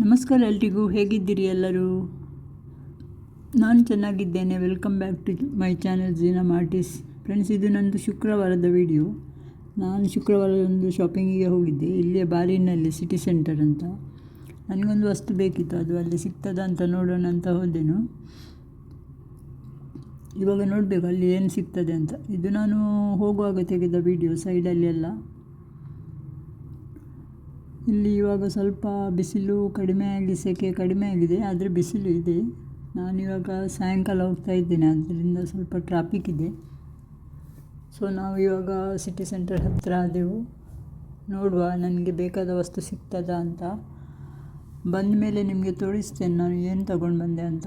ನಮಸ್ಕಾರ ಎಲ್ರಿಗೂ, ಹೇಗಿದ್ದೀರಿ ಎಲ್ಲರೂ? ನಾನು ಚೆನ್ನಾಗಿದ್ದೇನೆ. Welcome back to my channel ಜೀನಮ್ artist friends ಇದು ನಂದು ಶುಕ್ರವಾರದ ವಿಡಿಯೋ ನಾನು ಶುಕ್ರವಾರ ಒಂದು ಶಾಪಿಂಗಿಗೆ ಹೋಗಿದ್ದೆ. ಇಲ್ಲಿಯ ಬಾರಿನಲ್ಲಿ ಸಿಟಿ ಸೆಂಟರ್ ಅಂತ. ನನಗೊಂದು ವಸ್ತು ಬೇಕಿತ್ತು. ಅದು ಅಲ್ಲಿ ಸಿಗ್ತದ ಅಂತ ನೋಡೋಣ ಅಂತ ಹೋದೆನು. ಇವಾಗ ನೋಡಬೇಕು ಅಲ್ಲಿ ಏನು ಸಿಗ್ತದೆ ಅಂತ. ಇದು ನಾನು ಹೋಗುವಾಗ ತೆಗೆದ ವಿಡಿಯೋ ಸೈಡಲ್ಲಿ ಎಲ್ಲ. ಇಲ್ಲಿ ಇವಾಗ ಸ್ವಲ್ಪ ಬಿಸಿಲು ಕಡಿಮೆ ಆಗಿ, ಸೆಕೆ ಕಡಿಮೆ ಆಗಿದೆ, ಆದರೆ ಬಿಸಿಲು ಇದೆ. ನಾನಿವಾಗ ಸಾಯಂಕಾಲ ಹೋಗ್ತಾ ಇದ್ದೇನೆ ಅದರಿಂದ ಸ್ವಲ್ಪ ಟ್ರಾಫಿಕ್ ಇದೆ. ಸೊ ನಾವು ಇವಾಗ ಸಿಟಿ ಸೆಂಟರ್ ಹತ್ತಿರ ಆದೆವು. ನೋಡುವ, ನನಗೆ ಬೇಕಾದ ವಸ್ತು ಸಿಗ್ತದಾ ಅಂತ. ಬಂದ ಮೇಲೆ ನಿಮಗೆ ತೋರಿಸ್ತೇನೆ, ನಾನು ಏನು ತಗೊಂಡು ಬಂದೆ ಅಂತ.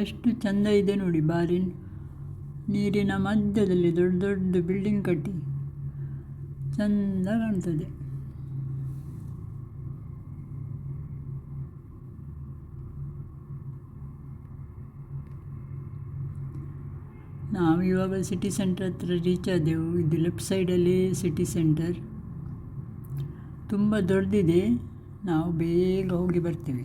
ಎಷ್ಟು ಚಂದ ಇದೆ ನೋಡಿ ಬಾರಿನ್ ನೀರಿನ ಮಧ್ಯದಲ್ಲಿ ದೊಡ್ಡ ದೊಡ್ಡ ಬಿಲ್ಡಿಂಗ್ ಕಟ್ಟಿ. ಚಂದ ಕಾಣ್ತದೆ. ನಾವು ಇವಾಗ ಸಿಟಿ ಸೆಂಟರ್ ಹತ್ರ ರೀಚ್ ಆದೆವು. ಇದು ಲೆಫ್ಟ್ ಸೈಡಲ್ಲಿ ಸಿಟಿ ಸೆಂಟರ್ ತುಂಬ ದೊಡ್ಡದಿದೆ. ನಾವು ಬೇಗ ಹೋಗಿ ಬರ್ತೀವಿ.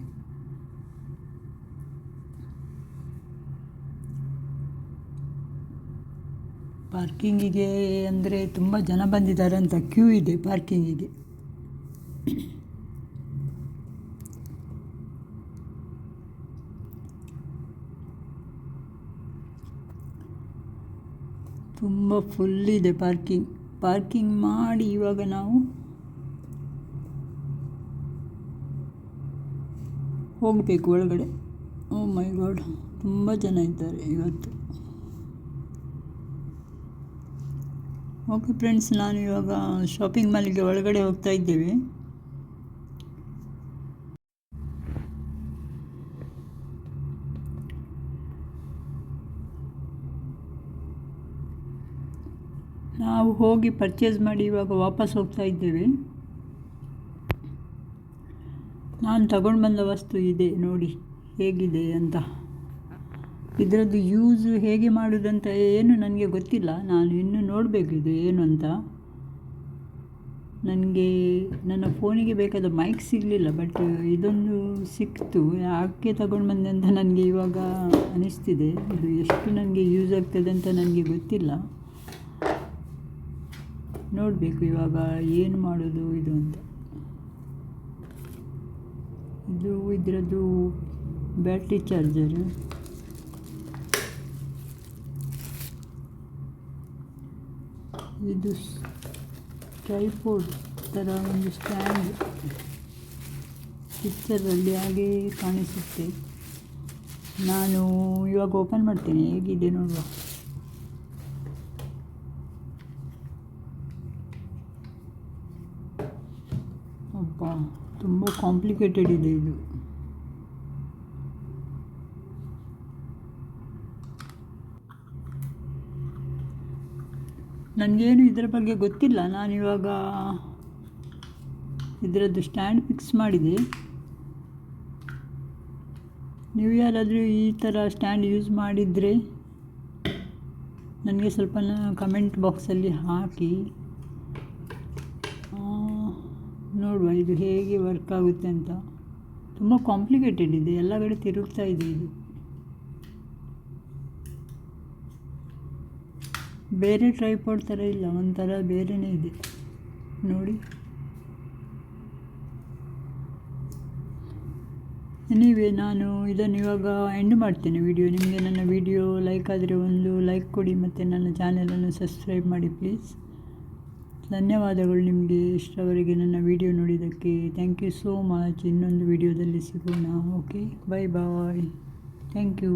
ಪಾರ್ಕಿಂಗಿಗೆ ಅಂದರೆ ತುಂಬ ಜನ ಬಂದಿದ್ದಾರೆ ಅಂತ ಕ್ಯೂ ಇದೆ ಪಾರ್ಕಿಂಗಿಗೆ. ತುಂಬ ಫುಲ್ ಇದೆ ಪಾರ್ಕಿಂಗ್. ಪಾರ್ಕಿಂಗ್ ಮಾಡಿ ಇವಾಗ ನಾವು ಹೋಗಬೇಕು ಒಳಗಡೆ. ಓ ಮೈ ಗಾಡ್ ತುಂಬ ಜನ ಇದ್ದಾರೆ ಇವತ್ತು. ಓಕೆ ಫ್ರೆಂಡ್ಸ್, ನಾನು ಇವಾಗ ಶಾಪಿಂಗ್ ಮಾಲಿಗೆ ಒಳಗಡೆ ಹೋಗ್ತಾ ಇದ್ದೇವೆ. ನಾವು ಹೋಗಿ ಪರ್ಚೇಸ್ ಮಾಡಿ ಇವಾಗ ವಾಪಸ್ ಹೋಗ್ತಾ ಇದ್ದೇವೆ. ನಾನು ತಗೊಂಡು ಬಂದ ವಸ್ತು ಇದೆ ನೋಡಿ, ಹೇಗಿದೆ ಅಂತ. ಇದರದ್ದು ಯೂಸ್ ಹೇಗೆ ಮಾಡೋದಂತ ಏನು ನನಗೆ ಗೊತ್ತಿಲ್ಲ. ನಾನು ಇನ್ನೂ ನೋಡಬೇಕು ಇದು ಏನು ಅಂತ. ನನಗೆ ನನ್ನ ಫೋನಿಗೆ ಬೇಕಾದ ಮೈಕ್ ಸಿಗಲಿಲ್ಲ ಬಟ್ ಇದೊಂದು ಸಿಕ್ತು. ಯಾಕೆ ತಗೊಂಡು ಬಂದೆ ಅಂತ ನನಗೆ ಇವಾಗ ಅನಿಸ್ತಿದೆ. ಇದು ಎಷ್ಟು ನನಗೆ ಯೂಸ್ ಆಗ್ತದೆ ಅಂತ ನನಗೆ ಗೊತ್ತಿಲ್ಲ. ನೋಡಬೇಕು ಇವಾಗ ಏನು ಮಾಡೋದು ಇದು ಅಂತ. ಇದು ಇದರದ್ದು ಬ್ಯಾಟ್ರಿ ಚಾರ್ಜರು ಇದು ಟ್ರೈಪೋಡ್ ಥರ ಒಂದು ಸ್ಟ್ಯಾಂಡ್ ಪಿಕ್ಚರಲ್ಲಿ ಹಾಗೇ ಕಾಣಿಸುತ್ತೆ. ನಾನು ಇವಾಗ ಓಪನ್ ಮಾಡ್ತೇನೆ, ಹೇಗಿದೆ ನೋಡುವ? ಅಪ್ಪ ತುಂಬ ಕಾಂಪ್ಲಿಕೇಟೆಡ್ ಇದೆ ಇದು. ನನಗೇನು ಇದರ ಬಗ್ಗೆ ಗೊತ್ತಿಲ್ಲ. ನಾನಿವಾಗ ಇದರದ್ದು ಸ್ಟ್ಯಾಂಡ್ ಫಿಕ್ಸ್ ಮಾಡಿದೆ. ನೀವು ಯಾರಾದರೂ ಈ ಥರ ಸ್ಟ್ಯಾಂಡ್ ಯೂಸ್ ಮಾಡಿದರೆ ನನಗೆ ಸ್ವಲ್ಪ ಕಮೆಂಟ್ ಬಾಕ್ಸಲ್ಲಿ ಹಾಕಿ. ನೋಡುವ ಇದು ಹೇಗೆ ವರ್ಕ್ ಆಗುತ್ತೆ ಅಂತ. ತುಂಬ ಕಾಂಪ್ಲಿಕೇಟೆಡ್ ಇದೆ. ಎಲ್ಲ ಕಡೆ ತಿರುಗ್ತಾ ಇದೆ ಇದು. ಬೇರೆ ಟ್ರೈಪಾಡ್ ಥರ ಇಲ್ಲ? ಒಂಥರ ಬೇರೆಯೇ ಇದೆ. ನೋಡಿ. ನೀವೇ ನಾನು ಇದನ್ನು ಇವಾಗ ಎಂಡ್ ಮಾಡ್ತೇನೆ ವಿಡಿಯೋ ನಿಮಗೆ ನನ್ನ ವಿಡಿಯೋ ಲೈಕ್ ಆದರೆ ಒಂದು ಲೈಕ್ ಕೊಡಿ ಮತ್ತು ನನ್ನ ಚಾನಲನ್ನು ಸಬ್ಸ್ಕ್ರೈಬ್ ಮಾಡಿ ಪ್ಲೀಸ್ ಧನ್ಯವಾದಗಳು ನಿಮಗೆ. ಇಷ್ಟವರೆಗೆ ನನ್ನ ವಿಡಿಯೋ ನೋಡಿದ್ದಕ್ಕೆ ಥ್ಯಾಂಕ್ ಯು ಸೋ ಮಚ್ ಇನ್ನೊಂದು ವಿಡಿಯೋದಲ್ಲಿ ಸಿಗೋಣ. Okay bye bye thank you